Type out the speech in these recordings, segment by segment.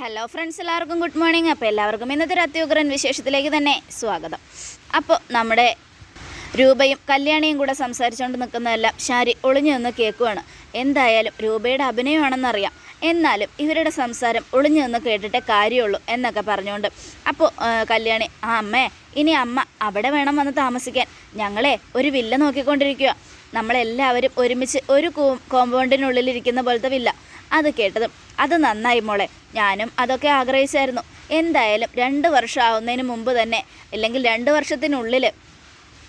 Hello friends എല്ലാവർക്കും good morning അപ്പോൾ എല്ലാവർക്കും ഇന്നത്തെ ഒരു അത്യുഗ്രൻ വിശേഷത്തിലേക്ക് തന്നെ സ്വാഗതം. അപ്പോൾ നമ്മുടെ രൂപയും കല്യാണിയും കൂടെ സംസാരിച്ചുകൊണ്ട് നിൽക്കുന്നതെല്ലാം ശാരി ഒളിഞ്ഞു നിന്ന് കേൾക്കുവാണ്. എന്തായാലും രൂപയുടെ അഭിനയമാണെന്നറിയാം. എന്നാലും ഇവരുടെ സംസാരം ഒളിഞ്ഞു നിന്ന് കേട്ടിട്ടേ കാര്യമുള്ളൂ എന്നൊക്കെ പറഞ്ഞുകൊണ്ട്. അപ്പോൾ കല്യാണി ആ അമ്മേ ഇനി അമ്മ അവിടെ വേണം വന്ന് താമസിക്കാൻ. ഞങ്ങളെ ഒരു വില്ല നോക്കിക്കൊണ്ടിരിക്കുക നമ്മളെല്ലാവരും ഒരുമിച്ച് ഒരു കോമ്പൗണ്ടിനുള്ളിൽ ഇരിക്കുന്ന പോലത്തെ വില്ല. അത് കേട്ടതും അത് നന്നായി മോളെ. ഞാനും അതൊക്കെ ആഗ്രഹിച്ചായിരുന്നു. എന്തായാലും രണ്ട് വർഷം ആവുന്നതിന് മുമ്പ് തന്നെ അല്ലെങ്കിൽ രണ്ട് വർഷത്തിനുള്ളിൽ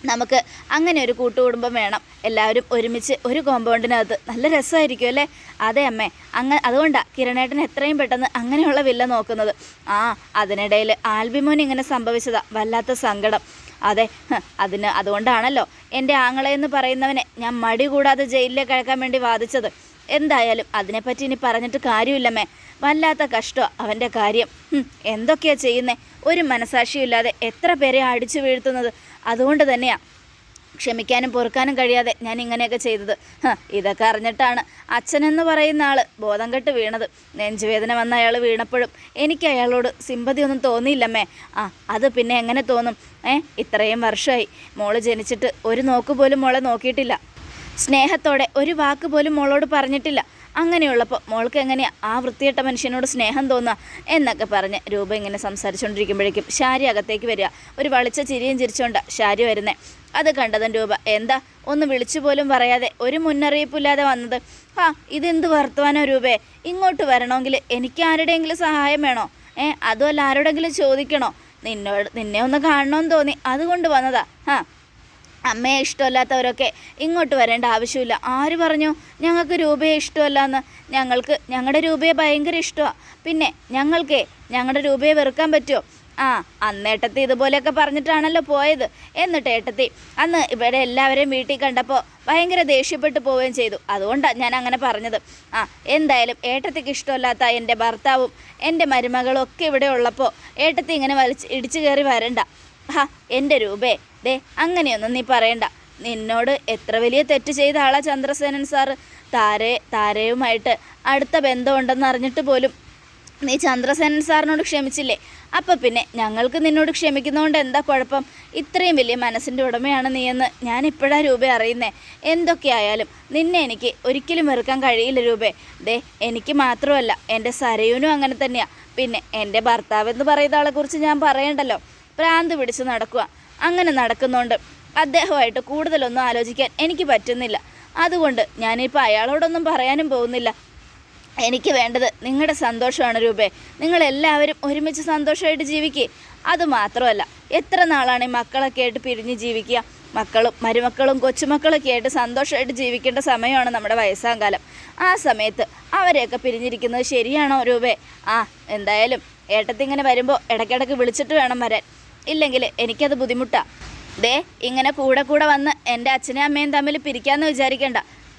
നമുക്ക് അങ്ങനെ ഒരു കൂട്ടുകുടുംബം വേണം. എല്ലാവരും ഒരുമിച്ച് ഒരു കോമ്പൗണ്ടിനകത്ത്. നല്ല രസമായിരിക്കും അല്ലേ? അതെ അമ്മേ. അങ്ങ അതുകൊണ്ടാണ് കിരണേട്ടൻ എത്രയും പെട്ടെന്ന് അങ്ങനെയുള്ള വില്ല നോക്കുന്നത്. ആ അതിനിടയിൽ ആൽബിമോൻ ഇങ്ങനെ സംഭവിച്ചതാ. വല്ലാത്ത സങ്കടം. അതെ അതിന് അതുകൊണ്ടാണല്ലോ എന്റെ ആങ്ങളെന്ന് പറയുന്നവനെ ഞാൻ മടി കൂടാതെ ജയിലിലേക്ക് അയക്കാൻ വേണ്ടി വാദിച്ചത്. എന്തായാലും അതിനെപ്പറ്റി ഇനി പറഞ്ഞിട്ട് കാര്യമില്ലമ്മേ. വല്ലാത്ത കഷ്ടമാണ് അവന്റെ കാര്യം. എന്തൊക്കെയാ ചെയ്യുന്നേ? ഒരു മനസാക്ഷിയില്ലാതെ എത്ര പേരെ അടിച്ചു വീഴ്ത്തുന്നത്? അതുകൊണ്ട് തന്നെയാണ് ക്ഷമിക്കാനും പൊറുക്കാനും കഴിയാതെ ഞാൻ ഇങ്ങനെയൊക്കെ ചെയ്തത്. ഇതൊക്കെ അറിഞ്ഞിട്ടാണ് അച്ഛനെന്ന് പറയുന്ന ആൾ ബോധം കെട്ട് വീണത്. നെഞ്ചുവേദന വന്ന അയാൾ വീണപ്പോഴും എനിക്ക് അയാളോട് സിമ്പതി ഒന്നും തോന്നിയില്ലമ്മേ. ആ അത് പിന്നെ എങ്ങനെ തോന്നും? ഏ ഇത്രയും വർഷമായി മോൾ ജനിച്ചിട്ട് ഒരു നോക്ക് പോലും മോളെ നോക്കിയിട്ടില്ല. സ്നേഹത്തോടെ ഒരു വാക്ക് പോലും മോളോട് പറഞ്ഞിട്ടില്ല. അങ്ങനെയുള്ളപ്പോൾ മോൾക്ക് എങ്ങനെയാ ആ വൃത്തിയിട്ട മനുഷ്യനോട് സ്നേഹം തോന്നുക എന്നൊക്കെ പറഞ്ഞ് രൂപ ഇങ്ങനെ സംസാരിച്ചുകൊണ്ടിരിക്കുമ്പോഴേക്കും ഷാരി അകത്തേക്ക് വരിക. ഒരു വളിച്ച ചിരിയും ചിരിച്ചുകൊണ്ട് ഷാരി വരുന്നേ. അത് കണ്ടതും രൂപ എന്താ? ഒന്ന് വിളിച്ചു പോലും പറയാതെ ഒരു മുന്നറിയിപ്പില്ലാതെ വന്നത്? ആ ഇതെന്ത് വർത്തമാനോ രൂപേ? ഇങ്ങോട്ട് വരണമെങ്കിൽ എനിക്ക് ആരുടെയെങ്കിലും സഹായം വേണോ? ഏ അതുമല്ല ആരോടെങ്കിലും ചോദിക്കണോ? നിന്നോട് നിന്നെ ഒന്ന് കാണണമെന്ന് തോന്നി. അതുകൊണ്ട് വന്നതാ. ആ അമ്മയെ ഇഷ്ടമല്ലാത്തവരൊക്കെ ഇങ്ങോട്ട് വരേണ്ട ആവശ്യമില്ല. ആര് പറഞ്ഞു? ഞങ്ങൾക്ക് രൂപയെ ഇഷ്ടമല്ല എന്ന് ഞങ്ങൾക്ക് ഞങ്ങളുടെ രൂപയെ ഭയങ്കര ഇഷ്ടമാണ് പിന്നെ ഞങ്ങൾക്ക് ഞങ്ങളുടെ രൂപയെ വെറുക്കാൻ പറ്റുമോ? ആ അന്നേട്ടത്തി ഇതുപോലെയൊക്കെ പറഞ്ഞിട്ടാണല്ലോ പോയത്. എന്നിട്ട് ഏട്ടത്തി അന്ന് ഇവിടെ എല്ലാവരെയും വീട്ടിൽ കണ്ടപ്പോൾ ഭയങ്കര ദേഷ്യപ്പെട്ടു പോവുകയും ചെയ്തു. അതുകൊണ്ടാണ് ഞാൻ അങ്ങനെ പറഞ്ഞത്. ആ എന്തായാലും ഏട്ടത്തിക്ക് ഇഷ്ടമല്ലാത്ത എന്റെ ഭർത്താവും എന്റെ മരുമകളും ഒക്കെ ഇവിടെ ഉള്ളപ്പോൾ ഏട്ടത്തി ഇങ്ങനെ വലിച്ച് ഇടിച്ചു കയറി വരണ്ട. ഹാ എന്റെ രൂപേ. ദേ അങ്ങനെയൊന്നും നീ പറയണ്ട. നിന്നോട് എത്ര വലിയ തെറ്റ് ചെയ്ത ആളാ ചന്ദ്രസേനൻ സാറ്. താരെ താരയുമായിട്ട് അടുത്ത ബന്ധമുണ്ടെന്ന് അറിഞ്ഞിട്ട് പോലും നീ ചന്ദ്രസേനൻ സാറിനോട് ക്ഷമിച്ചില്ലേ? അപ്പം പിന്നെ ഞങ്ങൾക്ക് നിന്നോട് ക്ഷമിക്കുന്നതുകൊണ്ട് എന്താ കുഴപ്പം? ഇത്രയും വലിയ മനസ്സിന്റെ ഉടമയാണ് നീയെന്ന് ഞാൻ ഇപ്പോഴാ രൂപ അറിയുന്നേ. എന്തൊക്കെയായാലും നിന്നെ എനിക്ക് ഒരിക്കലും വെറുക്കാൻ കഴിയില്ല രൂപേ. ദേ എനിക്ക് മാത്രമല്ല എന്റെ സരയൂനും അങ്ങനെ തന്നെയാണ് പിന്നെ എന്റെ ഭർത്താവ് എന്ന് പറയുന്ന ആളെക്കുറിച്ച് ഞാൻ പറയണ്ടല്ലോ. ഭ്രാന്ത് പിടിച്ച് നടക്കുക. അങ്ങനെ നടക്കുന്നുണ്ട്. അദ്ദേഹമായിട്ട് കൂടുതലൊന്നും ആലോചിക്കാൻ എനിക്ക് പറ്റുന്നില്ല. അതുകൊണ്ട് ഞാനിപ്പോൾ അയാളോടൊന്നും പറയാനും പോകുന്നില്ല. എനിക്ക് വേണ്ടത് നിങ്ങളുടെ സന്തോഷമാണ് രൂപേ. നിങ്ങളെല്ലാവരും ഒരുമിച്ച് സന്തോഷമായിട്ട് ജീവിക്കുക അതുമാത്രമല്ല എത്ര നാളാണ് ഈ മക്കളൊക്കെ ആയിട്ട് പിരിഞ്ഞ് ജീവിക്കുക? മക്കളും മരുമക്കളും കൊച്ചുമക്കളൊക്കെ ആയിട്ട് സന്തോഷമായിട്ട് ജീവിക്കേണ്ട സമയമാണ് നമ്മുടെ വയസ്സാം കാലം ആ സമയത്ത് അവരെയൊക്കെ പിരിഞ്ഞിരിക്കുന്നത് ശരിയാണോ രൂപേ? ആ എന്തായാലും ഏട്ടത്തിങ്ങനെ വരുമ്പോൾ ഇടയ്ക്കിടയ്ക്ക് വിളിച്ചിട്ട് വേണം വരാൻ. ഇല്ലെങ്കിൽ എനിക്കത് ബുദ്ധിമുട്ടാണ് ദേ ഇങ്ങനെ കൂടെ കൂടെ വന്ന് എന്റെ അച്ഛനെയും അമ്മയും തമ്മിൽ പിരിക്കാമെന്ന് വിചാരിക്കണ്ട.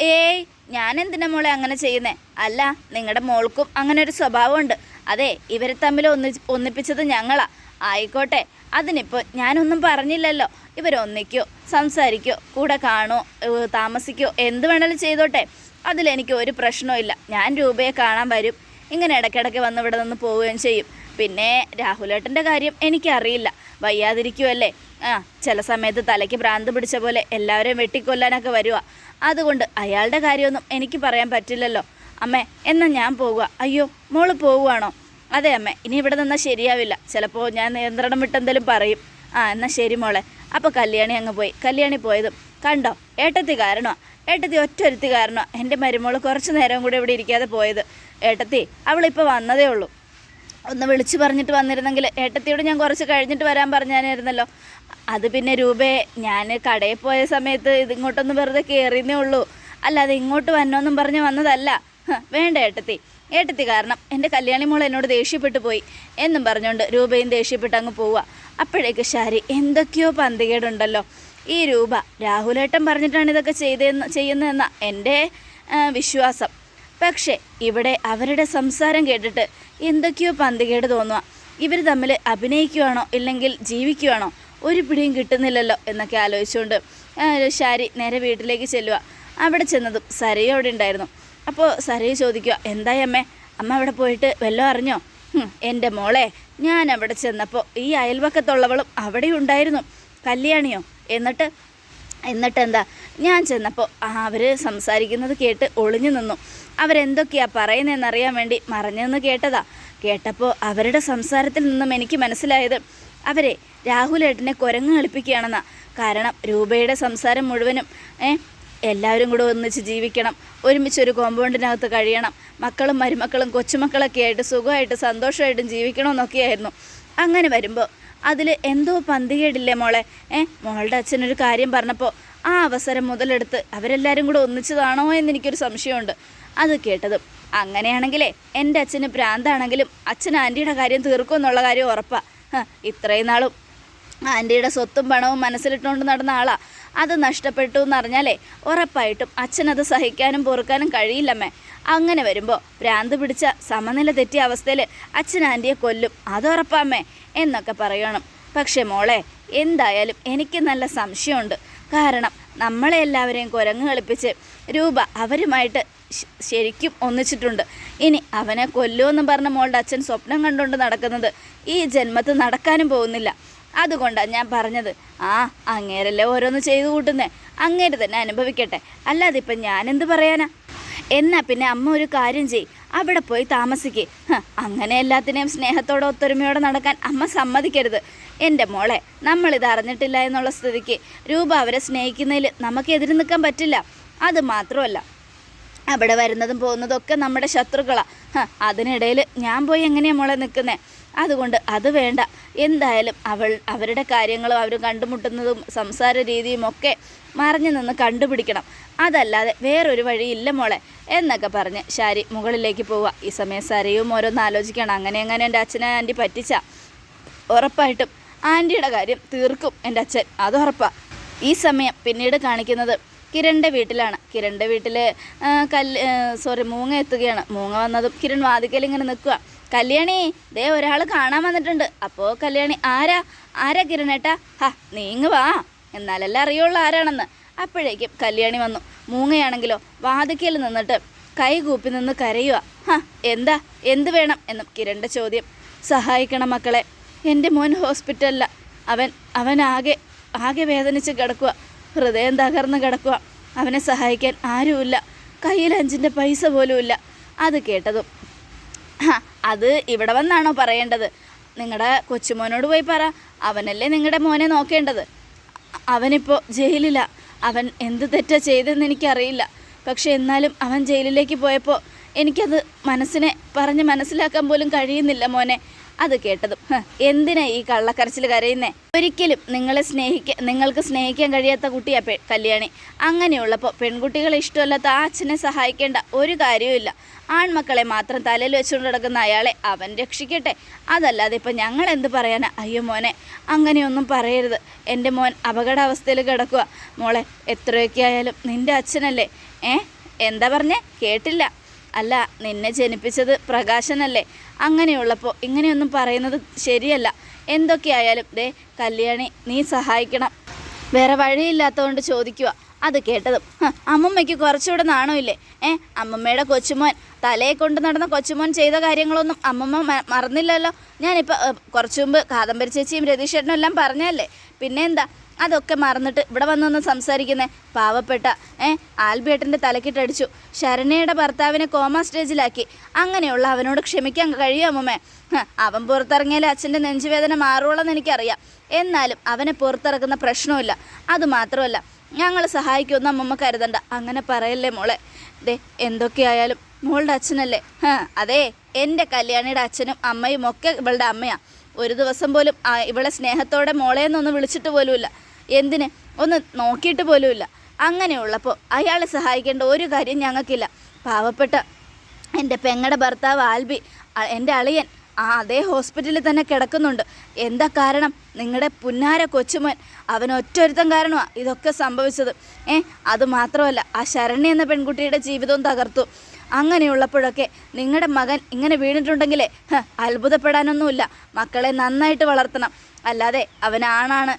ഏയ് ഞാൻ എന്തിനാ മോളെ അങ്ങനെ ചെയ്യുന്നേ? അല്ല നിങ്ങളുടെ മോൾക്കും അങ്ങനെ ഒരു സ്വഭാവമുണ്ട്. അതെ ഇവരെ തമ്മിൽ ഒന്നി ഒന്നിപ്പിച്ചത് ഞങ്ങളാ. ആയിക്കോട്ടെ അതിനിപ്പോൾ ഞാനൊന്നും പറഞ്ഞില്ലല്ലോ. ഇവരൊന്നിക്കോ സംസാരിക്കോ കൂടെ കാണോ താമസിക്കോ എന്ത് വേണേലും ചെയ്തോട്ടെ. അതിലെനിക്ക് ഒരു പ്രശ്നവും ഞാൻ രൂപയെ കാണാൻ വരും. ഇങ്ങനെ ഇടയ്ക്കിടയ്ക്ക് വന്ന് ഇവിടെ നിന്ന് പോവുകയും ചെയ്യും. പിന്നെ രാഹുലേട്ടന്റെ കാര്യം എനിക്കറിയില്ല. വയ്യാതിരിക്കുമല്ലേ ആ ചില സമയത്ത് തലയ്ക്ക് ഭ്രാന്ത് പിടിച്ച പോലെ എല്ലാവരെയും വെട്ടിക്കൊല്ലാനൊക്കെ വരുക അതുകൊണ്ട് അയാളുടെ കാര്യമൊന്നും എനിക്ക് പറയാൻ പറ്റില്ലല്ലോ. അമ്മേ എന്നാൽ ഞാൻ പോവുക. അയ്യോ മോൾ പോവുകയാണോ? അതെ അമ്മേ ഇനി ഇവിടെ നിന്നാൽ ശരിയാവില്ല. ചിലപ്പോൾ ഞാൻ നിയന്ത്രണം വിട്ടെന്തെങ്കിലും പറയും. ആ എന്നാൽ ശരി മോളെ. അപ്പോൾ കല്യാണി അങ്ങ് പോയി. കല്യാണി പോയതും കണ്ടോ? ഏട്ടത്തി കാരണമാണ് ഏട്ടത്തി ഒറ്റൊരുത്തി കാരണമാണ് എന്റെ മരുമോൾ കുറച്ച് നേരം കൂടെ ഇവിടെ ഇരിക്കാതെ പോയത്. ഏട്ടത്തി അവളിപ്പോൾ വന്നതേ ഉള്ളൂ. ഒന്ന് വിളിച്ചു പറഞ്ഞിട്ട് വന്നിരുന്നെങ്കിൽ ഏട്ടത്തിയോട് ഞാൻ കുറച്ച് കഴിഞ്ഞിട്ട് വരാൻ പറഞ്ഞാനായിരുന്നല്ലോ. അത് പിന്നെ രൂപേ ഞാൻ കടയിൽ പോയ സമയത്ത് ഇതിങ്ങോട്ടൊന്ന് വെറുതെ കയറിയെന്നേ ഉള്ളൂ. അല്ലാതെ ഇങ്ങോട്ട് വന്നോന്നും പറഞ്ഞ് വന്നതല്ല. വേണ്ട ഏട്ടത്തി. ഏട്ടത്തി കാരണം എന്റെ കല്യാണി മോൾ എന്നോട് ദേഷ്യപ്പെട്ടു പോയി. എന്നും പറഞ്ഞുകൊണ്ട് രൂപയും ദേഷ്യപ്പെട്ട് അങ്ങ് പോവുക. അപ്പോഴേക്ക് ശാരി എന്തൊക്കെയോ പന്തികേടുണ്ടല്ലോ. ഈ രൂപ രാഹുലേട്ടൻ പറഞ്ഞിട്ടാണ് ഇതൊക്കെ ചെയ്തതെന്ന് ചെയ്യുന്നതെന്ന എന്റെ വിശ്വാസം. പക്ഷേ ഇവിടെ അവരുടെ സംസാരം കേട്ടിട്ട് എന്തൊക്കെയോ പന്തികേട് തോന്നുക. ഇവർ തമ്മിൽ അഭിനയിക്കുവാണോ ഇല്ലെങ്കിൽ ജീവിക്കുവാണോ? ഒരു പിടിയും കിട്ടുന്നില്ലല്ലോ എന്നൊക്കെ ആലോചിച്ചുകൊണ്ട് ശാരി നേരെ വീട്ടിലേക്ക് ചെല്ലുക. അവിടെ ചെന്നതും സരയും അവിടെ ഉണ്ടായിരുന്നു. അപ്പോൾ സരയെ ചോദിക്കുക എന്തായി അമ്മേ? അമ്മ അവിടെ പോയിട്ട് വല്ലതും അറിഞ്ഞോ? എന്റെ മോളെ ഞാൻ അവിടെ ചെന്നപ്പോൾ ഈ അയൽവക്കത്തുള്ളവളും അവിടെ ഉണ്ടായിരുന്നു കല്യാണിയോ? എന്നിട്ട് എന്നിട്ടെന്താ ഞാൻ ചെന്നപ്പോൾ അവർ സംസാരിക്കുന്നത് കേട്ട് ഒളിഞ്ഞു നിന്നു. അവരെന്തൊക്കെയാ പറയുന്നതെന്നറിയാൻ വേണ്ടി മറഞ്ഞെന്ന് കേട്ടതാ. കേട്ടപ്പോൾ അവരുടെ സംസാരത്തിൽ നിന്നും എനിക്ക് മനസ്സിലായത് അവരെ രാഹുലേട്ടനെ കുരങ്ങ് കളിപ്പിക്കുകയാണെന്നാ. കാരണം രൂപയുടെ സംസാരം മുഴുവനും ഏ എല്ലാവരും കൂടെ ഒന്നിച്ച് ജീവിക്കണം. ഒരുമിച്ച് ഒരു കോമ്പൗണ്ടിനകത്ത് കഴിയണം. മക്കളും മരുമക്കളും കൊച്ചുമക്കളൊക്കെ ആയിട്ട് സുഖമായിട്ട് സന്തോഷമായിട്ടും ജീവിക്കണമെന്നൊക്കെയായിരുന്നു. അങ്ങനെ വരുമ്പോൾ അതിൽ എന്തോ പന്തികേടില്ലേ മോളെ? ഏ മോളുടെ അച്ഛനൊരു കാര്യം പറഞ്ഞപ്പോൾ ആ അവസരം മുതലെടുത്ത് അവരെല്ലാവരും കൂടെ ഒന്നിച്ചതാണോ എന്ന് എനിക്കൊരു സംശയമുണ്ട്. അത് കേട്ടതും അങ്ങനെയാണെങ്കിലേ എന്റെ അച്ഛന് ഭ്രാന്താണെങ്കിലും അച്ഛൻ ആന്റിയുടെ കാര്യം തീർക്കുമെന്നുള്ള കാര്യം ഉറപ്പാ. ഹ, ഇത്രയും നാളും ആന്റിയുടെ സ്വത്തും പണവും മനസ്സിലിട്ടുകൊണ്ട് നടന്ന ആളാ. അത് നഷ്ടപ്പെട്ടു എന്നറിഞ്ഞാലേ ഉറപ്പായിട്ടും അച്ഛനത് സഹിക്കാനും പൊറുക്കാനും കഴിയില്ലമ്മേ. അങ്ങനെ വരുമ്പോൾ ഭ്രാന്ത് പിടിച്ച സമനില തെറ്റിയ അവസ്ഥയിൽ അച്ഛൻ ആന്റിയെ കൊല്ലും. അതുറപ്പാമ്മേ എന്നൊക്കെ പറയണം. പക്ഷേ മോളെ എന്തായാലും എനിക്ക് നല്ല സംശയമുണ്ട്. കാരണം നമ്മളെ എല്ലാവരെയും കുരങ്ങ് കളിപ്പിച്ച് രൂപ അവരുമായിട്ട് ശരിക്കും ഒന്നിച്ചിട്ടുണ്ട്. ഇനി അവനെ കൊല്ലുമെന്ന് പറഞ്ഞ മോളുടെ അച്ഛൻ സ്വപ്നം കണ്ടുകൊണ്ട് നടക്കുന്നത് ഈ ജന്മത്ത് നടക്കാനും പോകുന്നില്ല. അതുകൊണ്ടാണ് ഞാൻ പറഞ്ഞത്. ആ അങ്ങേരല്ലേ ഓരോന്ന് ചെയ്തു കൂട്ടുന്നേ. അങ്ങേര് തന്നെ അനുഭവിക്കട്ടെ. അല്ലാതെ ഇപ്പം ഞാനെന്ത് പറയാനാ? എന്നാൽ പിന്നെ അമ്മ ഒരു കാര്യം ചെയ് അവിടെ പോയി താമസിക്കേ. അങ്ങനെ എല്ലാത്തിനെയും സ്നേഹത്തോടെ ഒത്തൊരുമയോടെ നടക്കാൻ അമ്മ സമ്മതിക്കരുത്. എന്റെ മോളെ നമ്മളിത് അറിഞ്ഞിട്ടില്ല എന്നുള്ള സ്ഥിതിക്ക് രൂപ അവരെ സ്നേഹിക്കുന്നതിൽ നമുക്ക് എതിര് നിൽക്കാൻ പറ്റില്ല. അത് മാത്രമല്ല അവിടെ വരുന്നതും പോകുന്നതും ഒക്കെ നമ്മുടെ ശത്രുക്കളാണ് അതിനിടയിൽ ഞാൻ പോയി എങ്ങനെയാണ് മോളെ നിൽക്കുന്നത് അതുകൊണ്ട് അത് വേണ്ട. എന്തായാലും അവൾ അവരുടെ കാര്യങ്ങളും അവർ കണ്ടുമുട്ടുന്നതും സംസാര രീതിയും ഒക്കെ മറിഞ്ഞു നിന്ന് കണ്ടുപിടിക്കണം. അതല്ലാതെ വേറൊരു വഴിയില്ല മോളെ എന്നൊക്കെ പറഞ്ഞ് ശാരി മുകളിലേക്ക് പോവുക. ഈ സമയം സരയും ഓരോന്ന് ആലോചിക്കണം. അങ്ങനെ അങ്ങനെ എന്റെ അച്ഛനെ ആന്റി പറ്റിച്ച. ഉറപ്പായിട്ടും ആന്റിയുടെ കാര്യം തീർക്കും എന്റെ അച്ഛൻ. അത് ഉറപ്പാണ് ഈ സമയം പിന്നീട് കാണിക്കുന്നത് കിരണിന്റെ വീട്ടിലാണ്. കിരണിന്റെ വീട്ടിൽ കല്ല് സോറി മൂങ്ങ എത്തുകയാണ്. മൂങ്ങ വന്നതും കിരൺ വാതിക്കൽ ഇങ്ങനെ നിൽക്കുക കല്യാണി ദേ ഒരാൾ കാണാൻ വന്നിട്ടുണ്ട്. അപ്പോൾ കല്യാണി ആരാ? ആരാ കിരണേട്ടാ ഹാ നീങ്ങ് വാ. എന്നാലല്ലേ അറിയുള്ളൂ ആരാണെന്ന്. അപ്പോഴേക്കും കല്യാണി വന്നു. മൂങ്ങയാണെങ്കിലോ വാതിക്കൽ നിന്നിട്ട് കൈ കൂപ്പി നിന്ന് കരയുക ഹാ എന്താ? എന്ത് വേണം എന്നും കിരണ്ട ചോദ്യം. സഹായിക്കണം മക്കളെ. എന്റെ മോൻ ഹോസ്പിറ്റലില. അവൻ അവൻ ആകെ ആകെ വേദനിച്ച് കിടക്കുക ഹൃദയം തകർന്ന് കിടക്കുക അവനെ സഹായിക്കാൻ ആരുമില്ല. കയ്യിൽ അഞ്ചിന്റെ പൈസ പോലുമില്ല അത് കേട്ടതും "ഹ, അത് ഇവിടെ വന്നാണോ പറയേണ്ടത്? നിങ്ങളുടെ കൊച്ചുമോനോട് പോയി പറ. അവനല്ലേ നിങ്ങളുടെ മോനെ നോക്കേണ്ടത്? അവനിപ്പോൾ ജയിലിലാണ് അവൻ എന്ത് തെറ്റാ ചെയ്തതെന്ന് എനിക്കറിയില്ല. പക്ഷെ എന്നാലും അവൻ ജയിലിലേക്ക് പോയപ്പോൾ എനിക്കത് മനസ്സിനെ പറഞ്ഞ് മനസ്സിലാക്കാൻ പോലും കഴിയുന്നില്ല മോനെ. അത് കേട്ടതും. "ഹ്, എന്തിനാ ഈ കള്ളക്കരച്ചിൽ കരയുന്നേ? ഒരിക്കലും നിങ്ങളെ സ്നേഹിക്ക നിങ്ങൾക്ക് സ്നേഹിക്കാൻ കഴിയാത്ത കുട്ടിയാ പെ കല്യാണി. അങ്ങനെയുള്ളപ്പോൾ പെൺകുട്ടികളെ ഇഷ്ടമല്ലാത്ത ആ അച്ഛനെ സഹായിക്കേണ്ട ഒരു കാര്യവുമില്ല ആൺമക്കളെ മാത്രം തലയിൽ വെച്ചുകൊണ്ട് കിടക്കുന്ന അയാളെ അവൻ രക്ഷിക്കട്ടെ. അതല്ലാതെ ഇപ്പം ഞങ്ങൾ എന്ത് പറയാനാ? അയ്യോ മോനെ അങ്ങനെയൊന്നും പറയരുത്. എന്റെ മോൻ അപകടാവസ്ഥയിൽ കിടക്കുക മോളെ എത്രയൊക്കെ ആയാലും നിന്റെ അച്ഛനല്ലേ? ഏ? എന്താ പറഞ്ഞേ? കേട്ടില്ല. അല്ല നിന്നെ ജനിപ്പിച്ചത് പ്രകാശനല്ലേ? അങ്ങനെയുള്ളപ്പോൾ ഇങ്ങനെയൊന്നും പറയുന്നത് ശരിയല്ല. എന്തൊക്കെയായാലും ദേ കല്യാണി നീ സഹായിക്കണം. വേറെ വഴിയില്ലാത്തതുകൊണ്ട് ചോദിക്കുക അത് കേട്ടതും. അമ്മമ്മയ്ക്ക് കുറച്ചുകൂടെ നാണമില്ലേ? ഏ അമ്മമ്മയുടെ കൊച്ചുമോൻ തലയെ കൊണ്ട് നടന്ന കൊച്ചുമോൻ ചെയ്ത കാര്യങ്ങളൊന്നും അമ്മമ്മ മറന്നില്ലല്ലോ. ഞാനിപ്പോൾ കുറച്ചു മുമ്പ് കാദംബരി ചേച്ചിയും രതീഷേട്ടനും എല്ലാം പറഞ്ഞല്ലേ പിന്നെ എന്താ അതൊക്കെ മറന്നിട്ട് ഇവിടെ വന്നൊന്ന് സംസാരിക്കുന്നേ. പാവപ്പെട്ട ഏ ആൽബേട്ടന്റെ തലക്കിട്ടടിച്ചു. ശരണയുടെ ഭർത്താവിനെ കോമ സ്റ്റേജിലാക്കി. അങ്ങനെയുള്ള അവനോട് ക്ഷമിക്കാൻ കഴിയാമേ അവൻ പുറത്തിറങ്ങിയാൽ അച്ഛന്റെ നെഞ്ചുവേദന മാറുള്ളെന്ന് എനിക്കറിയാം. എന്നാലും അവനെ പുറത്തിറക്കുന്ന പ്രശ്നമില്ല അതുമാത്രമല്ല ഞങ്ങൾ സഹായിക്കുമെന്ന് അമ്മമ്മ കരുതണ്ട. അങ്ങനെ പറയല്ലേ മോളെ? ദേ എന്തൊക്കെയായാലും മോളുടെ അച്ഛനല്ലേ? അതെ എന്റെ കല്യാണിയുടെ അച്ഛനും അമ്മയും ഒക്കെ ഇവളുടെ അമ്മയാണ് ഒരു ദിവസം പോലും ഇവളെ സ്നേഹത്തോടെ മോളെ എന്നൊന്ന് വിളിച്ചിട്ട് പോലുമില്ല. എന്തിന്? ഒന്ന് നോക്കിയിട്ട് പോലുമില്ല. അങ്ങനെയുള്ളപ്പോൾ അയാളെ സഹായിക്കേണ്ട ഒരു കാര്യം ഞങ്ങൾക്കില്ല. പാവപ്പെട്ട എന്റെ പെങ്ങടെ ഭർത്താവ് ആൽബി എന്റെ അളിയൻ ആ അതേ ഹോസ്പിറ്റലിൽ തന്നെ കിടക്കുന്നുണ്ട്. എന്താ കാരണം? നിങ്ങളുടെ പുന്നാര കൊച്ചുമോൻ അവൻ ഒറ്റൊരുത്തം കാരണമാണ് ഇതൊക്കെ സംഭവിച്ചത്. ഏ അത് മാത്രമല്ല ആ ശരണ്യ എന്ന പെൺകുട്ടിയുടെ ജീവിതവും തകർത്തു. അങ്ങനെയുള്ളപ്പോഴൊക്കെ നിങ്ങളുടെ മകൻ ഇങ്ങനെ വീണിട്ടുണ്ടെങ്കിലേ അത്ഭുതപ്പെടാനൊന്നുമില്ല. മക്കളെ നന്നായിട്ട് വളർത്തണം. അല്ലാതെ അവനാണാണ്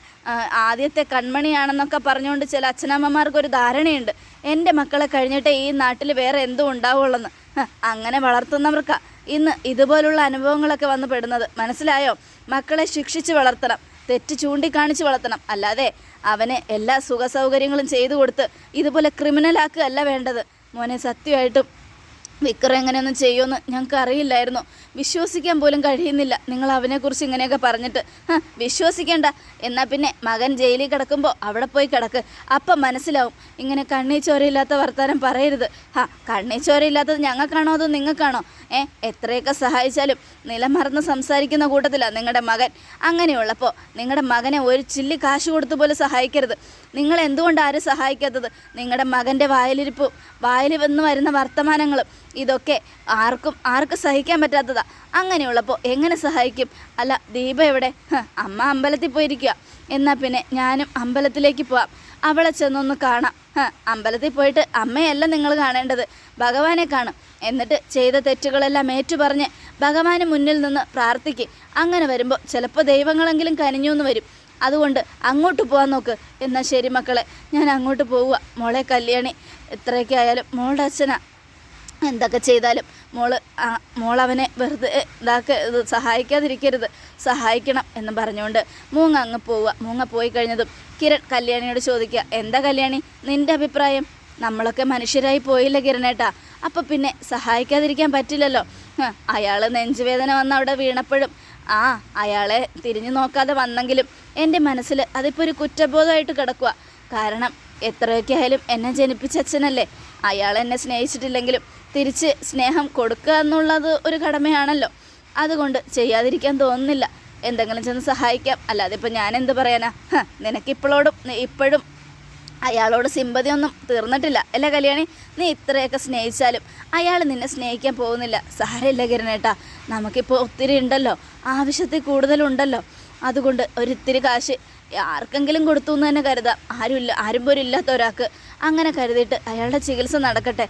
ആദ്യത്തെ കൺമണിയാണെന്നൊക്കെ പറഞ്ഞുകൊണ്ട് ചില അച്ഛനമ്മമാർക്കൊരു ധാരണയുണ്ട്. എന്റെ മക്കളെ കഴിഞ്ഞിട്ട് ഈ നാട്ടിൽ വേറെ എന്തും ഉണ്ടാവുള്ളെന്ന്. അങ്ങനെ വളർത്തുന്നവർക്ക് ഇന്ന് ഇതുപോലുള്ള അനുഭവങ്ങളൊക്കെ വന്നു പെടുന്നത്. മനസ്സിലായോ? മക്കളെ ശിക്ഷിച്ച് വളർത്തണം തെറ്റ് ചൂണ്ടിക്കാണിച്ച് വളർത്തണം. അല്ലാതെ അവനെ എല്ലാ സുഖ സൗകര്യങ്ങളും ചെയ്തു കൊടുത്ത് ഇതുപോലെ ക്രിമിനലാക്കുകയല്ല വേണ്ടത്. മോനെ സത്യമായിട്ടും വിക്രം എങ്ങനെയൊന്നും ചെയ്യുമെന്ന് ഞങ്ങൾക്ക് അറിയില്ലായിരുന്നു. വിശ്വസിക്കാൻ പോലും കഴിയുന്നില്ല. നിങ്ങൾ അവനെക്കുറിച്ച് ഇങ്ങനെയൊക്കെ പറഞ്ഞിട്ട്. വിശ്വസിക്കേണ്ട. എന്നാൽ പിന്നെ മകൻ ജയിലിൽ കിടക്കുമ്പോൾ അവിടെ പോയി കിടക്ക്. അപ്പം മനസ്സിലാവും. ഇങ്ങനെ കണ്ണീ ചോരയില്ലാത്ത വർത്തമാനം പറയരുത്. ഹാ കണ്ണീ ചോരയില്ലാത്തത് ഞങ്ങൾക്കാണോ അതോ നിങ്ങൾക്കാണോ? ഏ എത്രയൊക്കെ സഹായിച്ചാലും നിലമറന്ന് സംസാരിക്കുന്ന കൂട്ടത്തിലാണ് നിങ്ങളുടെ മകൻ. അങ്ങനെയുള്ളപ്പോൾ നിങ്ങളുടെ മകനെ ഒരു ചില്ലി കാശ് കൊടുത്തു പോലും സഹായിക്കരുത്. നിങ്ങൾ എന്തുകൊണ്ട് ആരും സഹായിക്കാത്തത്? നിങ്ങളുടെ മകന്റെ വായിലിരിപ്പും വായിൽ വന്ന് വരുന്ന വർത്തമാനങ്ങളും ഇതൊക്കെ ആർക്കും ആർക്കും സഹിക്കാൻ പറ്റാത്തതാ. അങ്ങനെയുള്ളപ്പോൾ എങ്ങനെ സഹായിക്കും? അല്ല ദീപ എവിടെ? അമ്മ അമ്പലത്തിൽ പോയിരിക്കുക എന്നാൽ പിന്നെ ഞാനും അമ്പലത്തിലേക്ക് പോവാം. അവളെ ചെന്നൊന്ന് കാണാം. അമ്പലത്തിൽ പോയിട്ട് അമ്മയല്ല നിങ്ങൾ കാണേണ്ടത്. ഭഗവാനെ കാണും. എന്നിട്ട് ചെയ്ത തെറ്റുകളെല്ലാം ഏറ്റുപറഞ്ഞ് ഭഗവാന് മുന്നിൽ നിന്ന് പ്രാർത്ഥിക്കും. അങ്ങനെ വരുമ്പോൾ ചിലപ്പോൾ ദൈവങ്ങളെങ്കിലും കനിഞ്ഞു എന്ന് വരും. അതുകൊണ്ട് അങ്ങോട്ട് പോകാൻ നോക്ക്. എന്നാൽ ശരി മക്കളെ ഞാൻ അങ്ങോട്ട് പോവുക. മോളെ കല്യാണി എത്രയൊക്കെ ആയാലും മോളുടെ അച്ഛനാ. എന്തൊക്കെ ചെയ്താലും മോൾ മോളവനെ വെറുതെ ഇതാക്ക ഇത് സഹായിക്കാതിരിക്കരുത്. സഹായിക്കണം എന്ന് പറഞ്ഞുകൊണ്ട് മൂങ്ങ അങ്ങ് പോവുക. മൂങ്ങ പോയി കഴിഞ്ഞതും കിരൺ കല്യാണിയോട് ചോദിക്കുക എന്താ കല്യാണി? നിന്റെ അഭിപ്രായം? നമ്മളൊക്കെ മനുഷ്യരായി പോയില്ല കിരണേട്ടാ. അപ്പം പിന്നെ സഹായിക്കാതിരിക്കാൻ പറ്റില്ലല്ലോ. അയാൾ നെഞ്ചുവേദന വന്ന് അവിടെ വീണപ്പോഴും ആ അയാളെ തിരിഞ്ഞു നോക്കാതെ വന്നെങ്കിലും എന്റെ മനസ്സിൽ അതിപ്പോൾ ഒരു കുറ്റബോധമായിട്ട് കിടക്കുക കാരണം എത്രയൊക്കെ ആയാലും എന്നെ ജനിപ്പിച്ച അച്ഛനല്ലേ? അയാൾ എന്നെ സ്നേഹിച്ചിട്ടില്ലെങ്കിലും തിരിച്ച് സ്നേഹം കൊടുക്കുക എന്നുള്ളത് ഒരു കടമയാണല്ലോ. അതുകൊണ്ട് ചെയ്യാതിരിക്കാൻ തോന്നുന്നില്ല. എന്തെങ്കിലും ചെന്ന് സഹായിക്കാം. അല്ലാതെ ഇപ്പം ഞാൻ എന്ത് പറയാനാ? നിനക്കിപ്പോഴോടും ഇപ്പോഴും അയാളോട് സിമ്പതിയൊന്നും തീർന്നിട്ടില്ല. അല്ലേ കല്യാണി? നീ ഇത്രയൊക്കെ സ്നേഹിച്ചാലും അയാൾ നിന്നെ സ്നേഹിക്കാൻ പോകുന്നില്ല. സാരമില്ല കിരണേട്ടാ. നമുക്കിപ്പോൾ ഒത്തിരി ഉണ്ടല്ലോ. ആവശ്യത്തിൽ കൂടുതലുണ്ടല്ലോ. അതുകൊണ്ട് ഒരിത്തിരി കാശ് ആർക്കെങ്കിലും കൊടുത്തു എന്ന് തന്നെ കരുതാം. ആരുമില്ല ആരും പോലും ഇല്ലാത്ത ഒരാൾക്ക് അങ്ങനെ കരുതിയിട്ട് അയാളുടെ ചികിത്സ നടക്കട്ടെ.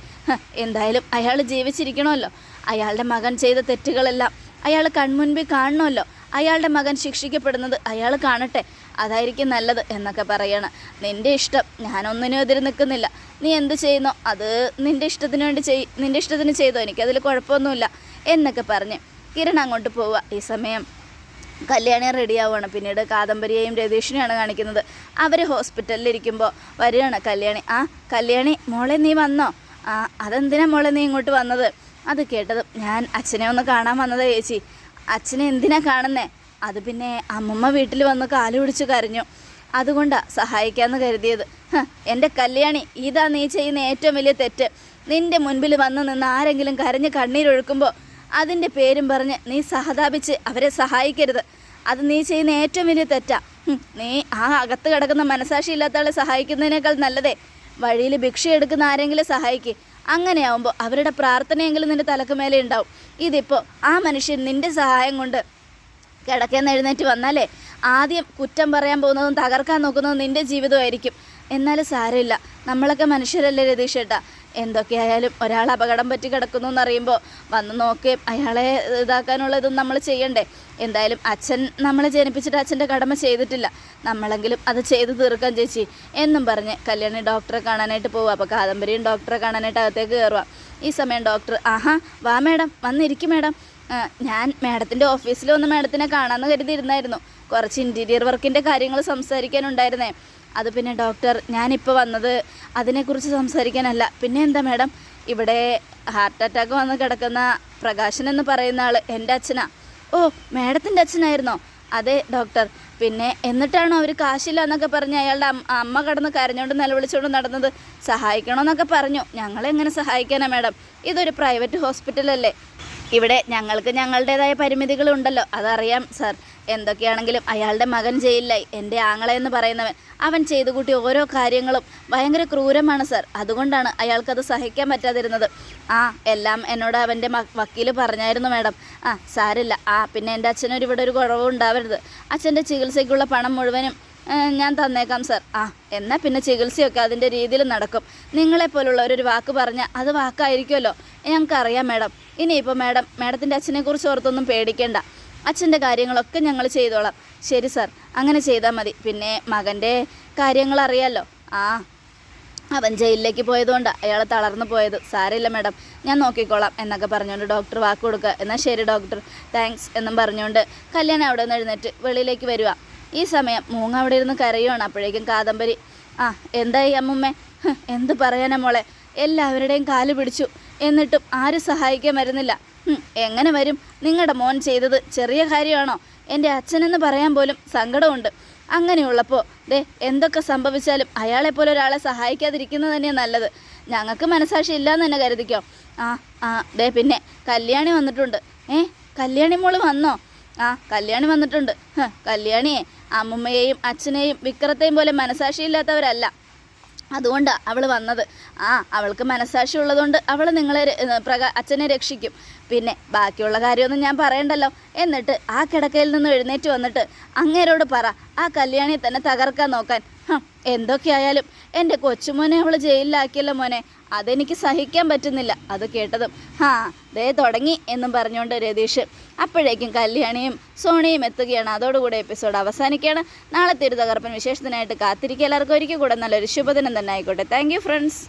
എന്തായാലും അയാൾ ജീവിച്ചിരിക്കണമല്ലോ. അയാളുടെ മകൻ ചെയ്ത തെറ്റുകളെല്ലാം അയാൾ കൺമുൻപിൽ കാണണമല്ലോ. അയാളുടെ മകൻ ശിക്ഷിക്കപ്പെടുന്നത് അയാൾ കാണട്ടെ. അതായിരിക്കും നല്ലത് എന്നൊക്കെ പറയണം. നിന്റെ ഇഷ്ടം ഞാനൊന്നിനും എതിര് നിൽക്കുന്നില്ല. നീ എന്ത് ചെയ്യുന്നോ അത് നിന്റെ ഇഷ്ടത്തിന് വേണ്ടി ചെയ് നിന്റെ ഇഷ്ടത്തിന് ചെയ്തോ. എനിക്കതിൽ കുഴപ്പമൊന്നുമില്ല എന്നൊക്കെ പറഞ്ഞ് കിരൺ അങ്ങോട്ട് പോവുക. ഈ സമയം കല്യാണി റെഡിയാവുകയാണ് പിന്നീട് കാദംബരിയെയും രതീഷിനെയാണ് കാണിക്കുന്നത്. അവർ ഹോസ്പിറ്റലിൽ ഇരിക്കുമ്പോൾ വരികയാണ്. കല്യാണി ആ കല്യാണി മോളെ നീ വന്നോ? ആ അതെന്തിനാ മോളെ നീ ഇങ്ങോട്ട് വന്നത്? അത് കേട്ടതും ഞാൻ അച്ഛനെ ഒന്ന് കാണാൻ വന്നത് ചേച്ചി. അച്ഛനെ എന്തിനാ കാണുന്നേ? അത് പിന്നെ അമ്മമ്മ വീട്ടിൽ വന്ന് കാലു പിടിച്ച് കരഞ്ഞു. അതുകൊണ്ടാ സഹായിക്കാമെന്ന് കരുതിയത്. എന്റെ കല്യാണി ഇതാ നീ ചെയ്യുന്ന ഏറ്റവും വലിയ തെറ്റ്. നിന്റെ മുൻപിൽ വന്ന് നിന്ന് ആരെങ്കിലും കരഞ്ഞ് കണ്ണീരൊഴുക്കുമ്പോൾ അതിന്റെ പേരും പറഞ്ഞ് നീ സഹതാപിച്ച് അവരെ സഹായിക്കരുത്. അത് നീ ചെയ്യുന്ന ഏറ്റവും വലിയ തെറ്റാ. നീ ആ അകത്ത് കിടക്കുന്ന മനസാക്ഷി ഇല്ലാത്ത ആളെ സഹായിക്കുന്നതിനേക്കാൾ നല്ലതേ. വഴിയിൽ ഭിക്ഷ എടുക്കുന്ന ആരെങ്കിലും സഹായിക്ക്. അങ്ങനെയാവുമ്പോൾ അവരുടെ പ്രാർത്ഥനയെങ്കിലും നിന്റെ തലക്കുമേലെ ഉണ്ടാവും. ഇതിപ്പോൾ ആ മനുഷ്യൻ നിന്റെ സഹായം കൊണ്ട് കിടക്കേന്ന് എഴുന്നേറ്റ് വന്നാലേ ആദ്യം കുറ്റം പറയാൻ പോകുന്നതും തകർക്കാൻ നോക്കുന്നതും നിന്റെ ജീവിതമായിരിക്കും. എന്നാലും സാരമില്ല. നമ്മളൊക്കെ മനുഷ്യരല്ലേ രതീഷ് ഏട്ടാ എന്തൊക്കെയായാലും ഒരാൾ അപകടം പറ്റി കിടക്കുന്നു എന്നറിയുമ്പോൾ വന്ന് നോക്കുകയും അയാളെ ഇതാക്കാനുള്ളതും നമ്മൾ ചെയ്യണ്ടേ. എന്തായാലും അച്ഛൻ നമ്മളെ ജനിപ്പിച്ചിട്ട് അച്ഛന്റെ കടമ ചെയ്തിട്ടില്ല. നമ്മളെങ്കിലും അത് ചെയ്ത് തീർക്കാൻ ചേച്ചി. എന്നും പറഞ്ഞ് കല്യാണി ഡോക്ടറെ കാണാനായിട്ട് പോവുക അപ്പോൾ കാദംബരിയും ഡോക്ടറെ കാണാനായിട്ട് അകത്തേക്ക് കയറുക ഈ സമയം ഡോക്ടർ ആഹാ വാ മേഡം വന്നിരിക്കും മേഡം. ഞാൻ മാഡത്തിന്റെ ഓഫീസിൽ വന്ന് മാഡത്തിനെ കാണാമെന്ന് കരുതിയിരുന്നായിരുന്നു. കുറച്ച് ഇന്റീരിയർ വർക്കിന്റെ കാര്യങ്ങൾ സംസാരിക്കാനുണ്ടായിരുന്നേ. അത് പിന്നെ ഡോക്ടർ ഞാനിപ്പോൾ വന്നത് അതിനെക്കുറിച്ച് സംസാരിക്കാനല്ല. പിന്നെ എന്താ മാഡം ഇവിടെ ഹാർട്ട് അറ്റാക്ക് വന്ന് കിടക്കുന്ന പ്രകാശൻ എന്ന് പറയുന്ന ആൾ എന്റെ അച്ഛനാ. ഓ മാഡത്തിന്റെ അച്ഛനായിരുന്നോ? അതെ ഡോക്ടർ. പിന്നെ എന്നിട്ടാണോ അവർ കാശില്ല എന്നൊക്കെ പറഞ്ഞ് അയാളുടെ അമ്മ കടന്ന് കരഞ്ഞുകൊണ്ട് നിലവിളിച്ചുകൊണ്ട് നടന്നത്? സഹായിക്കണമെന്നൊക്കെ പറഞ്ഞു. ഞങ്ങളെങ്ങനെ സഹായിക്കാനാ മാഡം? ഇതൊരു പ്രൈവറ്റ് ഹോസ്പിറ്റലല്ലേ? ഇവിടെ ഞങ്ങൾക്ക് ഞങ്ങളുടേതായ പരിമിതികളുണ്ടല്ലോ. അതറിയാം സാർ. എന്തൊക്കെയാണെങ്കിലും അയാളുടെ മകൻ ജയിലിലായി. എന്റെ ആങ്ങളെ എന്ന് പറയുന്നവൻ. അവൻ ചെയ്തു കൂട്ടിയ ഓരോ കാര്യങ്ങളും ഭയങ്കര ക്രൂരമാണ് സർ. അതുകൊണ്ടാണ് അയാൾക്കത് സഹിക്കാൻ പറ്റാതിരുന്നത്. ആ എല്ലാം എന്നോട് അവന്റെ വക്കീൽ പറഞ്ഞായിരുന്നു മാഡം. ആ സാരില്ല. ആ പിന്നെ എന്റെ അച്ഛനൊരു ഇവിടെ ഒരു കുറവും ഉണ്ടാവരുത്. അച്ഛന്റെ ചികിത്സയ്ക്കുള്ള പണം മുഴുവനും ഞാൻ തന്നേക്കാം സർ. ആ എന്നാൽ പിന്നെ ചികിത്സയൊക്കെ അതിന്റെ രീതിയിൽ നടക്കും. നിങ്ങളെപ്പോലുള്ളവർ ഒരു വാക്ക് പറഞ്ഞാൽ അത് വാക്കായിരിക്കുമല്ലോ. ഞങ്ങൾക്കറിയാം മാഡം. ഇനിയിപ്പോൾ മാഡം മാഡത്തിന്റെ അച്ഛനെക്കുറിച്ച് ഓർത്തൊന്നും പേടിക്കേണ്ട. അച്ഛന്റെ കാര്യങ്ങളൊക്കെ ഞങ്ങൾ ചെയ്തോളാം. ശരി സാർ. അങ്ങനെ ചെയ്താൽ മതി. പിന്നെ മകന്റെ കാര്യങ്ങൾ അറിയാമല്ലോ ആ അവൻ ജയിലിലേക്ക് പോയതുകൊണ്ടാണ് അയാൾ തളർന്നു പോയത്. സാരമില്ല മാഡം. ഞാൻ നോക്കിക്കോളാം എന്നൊക്കെ പറഞ്ഞുകൊണ്ട് ഡോക്ടർ വാക്ക് കൊടുക്കുക. എന്നാൽ ശരി ഡോക്ടർ. താങ്ക്സ് എന്നും പറഞ്ഞുകൊണ്ട് കല്യാണം അവിടെ നിന്ന് എഴുന്നേറ്റ് വെളിയിലേക്ക് വരിക. ഈ സമയം മൂങ്ങ അവിടെ ഇരുന്ന് കരയുവാണ്. അപ്പോഴേക്കും കാദംബരി ആ എന്തായി അമ്മുമ്മേ? എന്ത് പറയാനാ മോളെ? എല്ലാവരുടെയും കാൽ പിടിച്ചു. എന്നിട്ടും ആരും സഹായിക്കാൻ വരുന്നില്ല. എങ്ങനെ വരും? നിങ്ങളുടെ മോൻ ചെയ്തത് ചെറിയ കാര്യമാണോ? എന്റെ അച്ഛനെന്ന് പറയാൻ പോലും സങ്കടമുണ്ട്. അങ്ങനെയുള്ളപ്പോൾ ദേ എന്തൊക്കെ സംഭവിച്ചാലും അയാളെപ്പോലെ ഒരാളെ സഹായിക്കാതിരിക്കുന്നത് തന്നെയാണ് നല്ലത്. ഞങ്ങൾക്ക് മനസാക്ഷി ഇല്ലയെന്ന് തന്നെ കരുതിക്കോ. ആ ആ ദേ പിന്നെ കല്യാണി വന്നിട്ടുണ്ട്. ഏ കല്യാണി മോൾ വന്നോ? ആ കല്യാണി വന്നിട്ടുണ്ട്. കല്യാണിയെ അമ്മുമ്മയെയും അച്ഛനെയും വിക്രത്തെയും പോലെ മനസാക്ഷിയില്ലാത്തവരല്ല. അതുകൊണ്ടാണ് അവൾ വന്നത്. ആ അവൾക്ക് മനസ്സാക്ഷി ഉള്ളതുകൊണ്ട് അവൾ നിങ്ങളെ പ്രക അച്ഛനെ രക്ഷിക്കും. പിന്നെ ബാക്കിയുള്ള കാര്യമൊന്നും ഞാൻ പറയണ്ടല്ലോ. എന്നിട്ട് ആ കിടക്കയിൽ നിന്ന് എഴുന്നേറ്റ് വന്നിട്ട് അങ്ങേരോട് പറ ആ കല്യാണിയെ തന്നെ തകർക്കാൻ നോക്കാൻ എന്തൊക്കെയായാലും എന്റെ കൊച്ചുമോനെ അവൾ ജയിലിലാക്കിയല്ലോ മോനെ. അതെനിക്ക് സഹിക്കാൻ പറ്റുന്നില്ല. അത് കേട്ടതും ഹാ ദേ തുടങ്ങി എന്നും പറഞ്ഞുകൊണ്ട് രതീഷ് അപ്പോഴേക്കും കല്യാണിയും സോണിയും എത്തുകയാണ്. അതോടുകൂടെ എപ്പിസോഡ് അവസാനിക്കുകയാണ്. നാളെ തിരുതകർപ്പൻ വിശേഷത്തിനായിട്ട് കാത്തിരിക്കുക. എല്ലാവർക്കും ഒരിക്കൽ കൂടെ നല്ലൊരു ശുഭദിനം തന്നെ ആയിക്കോട്ടെ. Thank friends